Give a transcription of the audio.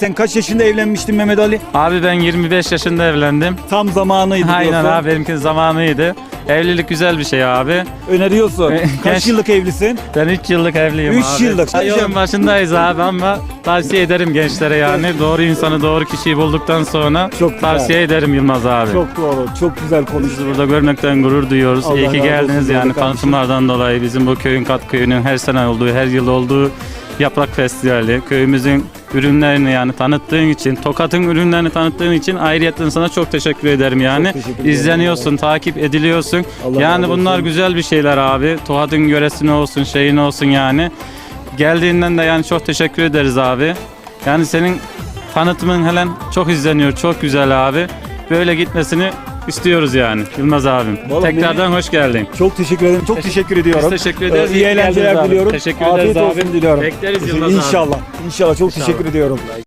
Sen kaç yaşında evlenmiştin Mehmet Ali? Abi ben 25 yaşında evlendim. Tam zamanıydı Aynen diyorsun. abi benimki zamanıydı. Evlilik güzel bir şey abi. Öneriyorsun. Kaç genç- yıllık evlisin? Ben 3 yıllık evliyim Üç abi. yıllık. Yolun başındayız abi ama tavsiye ederim gençlere yani. Doğru insanı doğru kişiyi bulduktan sonra Çok güzel. tavsiye ederim Yılmaz abi. Çok doğru. Çok güzel konuştun. Sizi burada görmekten gurur duyuyoruz. Allah İyi ki razı geldiniz olsun yani kardeşim. tanıtımlardan dolayı bizim bu köyün kat köyünün her sene olduğu, her yıl olduğu Yaprak Festivali, köyümüzün ürünlerini yani tanıttığın için, Tokat'ın ürünlerini tanıttığın için ayrıyetten sana çok teşekkür ederim yani. Çok teşekkür. İzleniyorsun, takip ediliyorsun. Allah yani razı bunlar olsun. güzel bir şeyler abi. Tokat'ın yöresine olsun, şeyin olsun yani. Geldiğinden de yani çok teşekkür ederiz abi. Yani senin tanıtımın helen çok izleniyor, çok güzel abi. Böyle gitmesini istiyoruz yani Yılmaz abim. Vallahi Tekrardan hoş geldin. Çok teşekkür ederim. Çok teşekkür ediyorum. Biz teşekkür ederiz. Ee, iyi İyi ki geldiniz eğlenceler abi. diliyorum. Teşekkür Afiyet ederiz olsun abi. diliyorum. Bekleriz Yılmaz abi. İnşallah. İnşallah. Çok teşekkür ediyorum.